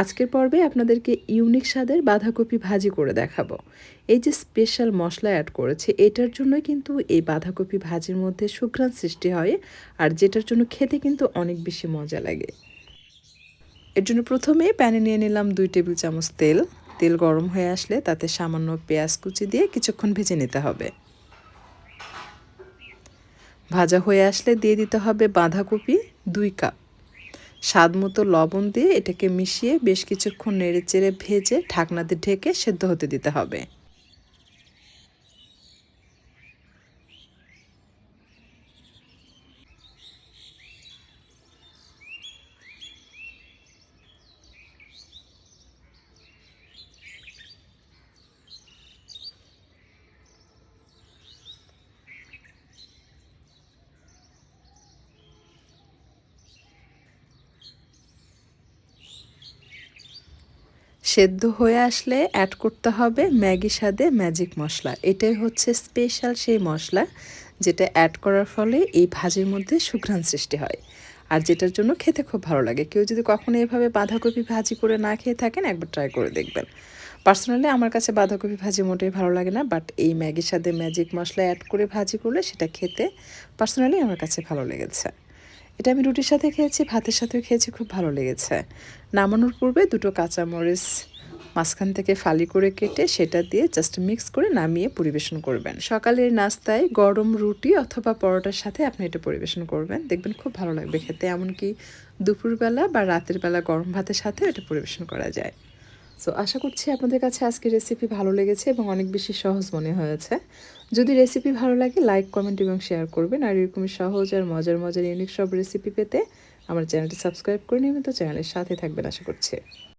আজকের পর্বে আপনাদেরকে ইউনিক স্বাদের বাঁধাকপি ভাজি করে দেখাবো। এই যে স্পেশাল মশলা অ্যাড করেছে, এটার জন্যই কিন্তু এই বাঁধাকপি ভাজির মধ্যে সুঘ্রাণ সৃষ্টি হয় আর যেটার জন্য খেতে কিন্তু অনেক বেশি মজা লাগে। এর জন্য প্রথমে প্যানে নিয়ে নিলাম দুই টেবিল চামচ তেল। তেল গরম হয়ে আসলে তাতে সামান্য পেঁয়াজ কুচি দিয়ে কিছুক্ষণ ভেজে নিতে হবে। ভাজা হয়ে আসলে দিয়ে দিতে হবে বাঁধাকপি দুই কাপ। স্বাদ মতো লবণ দিয়ে এটাকে মিশিয়ে বেশ কিছুক্ষণ নেড়ে চেড়ে ভেজে ঢাকনাতে ঢেকে সেদ্ধ হতে দিতে হবে। সেদ্ধ হয়ে আসলে অ্যাড করতে হবে ম্যাগি স্বাদে ম্যাজিক মশলা। এটাই হচ্ছে স্পেশাল সেই মশলা যেটা অ্যাড করার ফলে এই ভাজির মধ্যে সুঘ্রাণ সৃষ্টি হয়। আর যেটার জন্য খেতে খুব ভালো লাগে। কেউ যদি কখনো এভাবে বাঁধাকপি ভাজি করে না খেয়ে থাকেন, একবার ট্রাই করে দেখবেন। পার্সোনালি আমার কাছে বাঁধাকপি ভাজি মোটেই ভালো লাগে না বাট এই ম্যাগির সাথে ম্যাজিক মশলা অ্যাড করে ভাজি করলে সেটা খেতে পার্সোনালি আমার কাছে ভালো লেগেছে। এটা আমি রুটির সাথে খেয়েছি, ভাতের সাথেও খেয়েছি, খুব ভালো লেগেছে। নামানোর পূর্বে দুটো কাঁচামরিচ মাঝখান থেকে ফালি করে কেটে সেটা দিয়ে জাস্ট মিক্স করে নামিয়ে পরিবেশন করবেন। সকালের নাস্তায় গরম রুটি অথবা পরোটার সাথে আপনি এটা পরিবেশন করবেন। দেখবেন খুব ভালো লাগবে খেতে, এমনকি দুপুরবেলা বা রাতের বেলা গরম ভাতের সাথে এটা পরিবেশন করা যায়। সো আশা করছি আপনাদের কাছে আজকে রেসিপি ভালো লেগেছে এবং অনেক বেশি সহজ মনে হয়েছে। যদি রেসিপি ভালো লাগে লাইক কমেন্ট এবং শেয়ার করবেন। আর এরকমই সহজ আর মজার মজার ইউনিক সব রেসিপি পেতে আমার চ্যানেলটি সাবস্ক্রাইব করে নিয়মিত চ্যানেলের সাথে থাকবেন, আশা করছি।